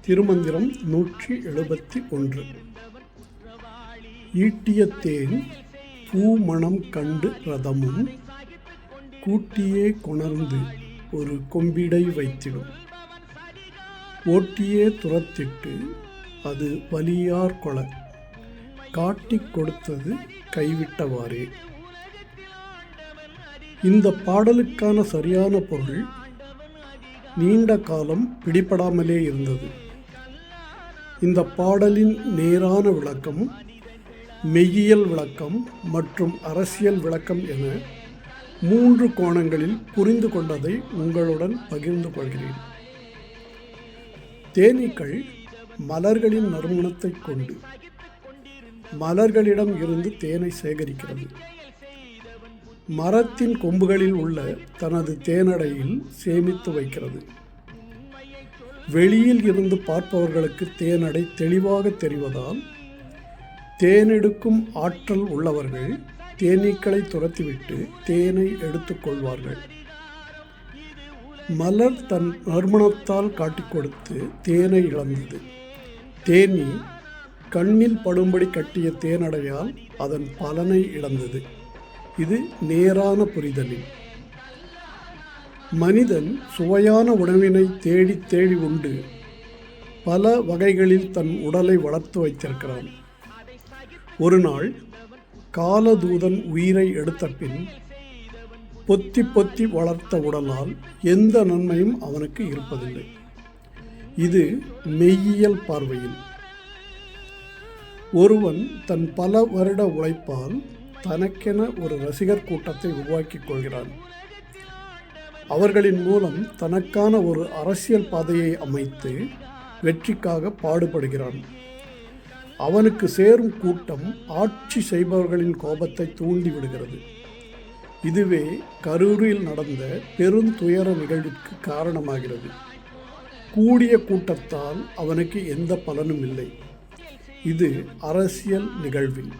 திருமந்திரம் நூற்றி எழுபத்தி ஒன்று. ஈட்டிய தேன் பூமணம் கண்டு ரதமும் கூட்டியே கொணர்ந்து ஒரு கொம்பிடை வைத்திடும். ஓட்டியே துரத்திட்டு அது வலியார் கொலை காட்டிக் கொடுத்தது கைவிட்டவாறே. இந்த பாடலுக்கான சரியான பொருள் நீண்ட காலம் பிடிபடாமலே இருந்தது. இந்த பாடலின் நேரான விளக்கம் மெய்யியல் விளக்கம் மற்றும் அரசியல் விளக்கம் என மூன்று கோணங்களில் புரிந்து கொண்டதை உங்களுடன் பகிர்ந்து கொள்கிறேன். தேனீக்கள் மலர்களின் நறுமணத்தை கொண்டு மலர்களிடம் இருந்து தேனை சேகரிக்கிறது. மரத்தின் கொம்புகளில் உள்ள தனது தேனடையில் சேமித்து வைக்கிறது. வெளியில் இருந்து பார்ப்பவர்களுக்கு தேனடை தெளிவாக தெரிவதால் தேனெடுக்கும் ஆற்றல் உள்ளவர்கள் தேனீக்களை துரத்திவிட்டு தேனை எடுத்துக்கொள்வார்கள் மலர் தன் நறுமணத்தால் காட்டிக் கொடுத்து தேனை இழந்தது. தேனி கண்ணில் படும்படி கட்டிய தேனடையால் அதன் பலனை இழந்தது. இது நேரான புரிதலில். மனிதன் சுவையான உணவினை தேடி தேடி உண்டு. பல வகைகளில் தன் உடலை வளர்த்து வைத்திருக்கிறான். ஒரு நாள் காலதூதன் உயிரை எடுத்த பின் பொத்தி பொத்தி வளர்த்த உடலால் எந்த நன்மையும் அவனுக்கு இருப்பதில்லை. இது மெய்யியல் பார்வையில். ஒருவன் தன் பல வருட உழைப்பால் தனக்கென ஒரு ரசிகர் கூட்டத்தை உருவாக்கிக் கொள்கிறான். அவர்களின் மூலம் தனக்கான ஒரு அரசியல் பாதையை அமைத்து வெற்றிக்காக பாடுபடுகிறான். அவனுக்கு சேரும் கூட்டம் ஆட்சி செய்பவர்களின் கோபத்தை தூண்டிவிடுகிறது இதுவே கரூரில் நடந்த பெருந்துயர நிகழ்விற்கு காரணமாகிறது. கூடிய கூட்டத்தால் அவனுக்கு எந்த பலனும் இல்லை. இது அரசியல் நிகழ்வில்.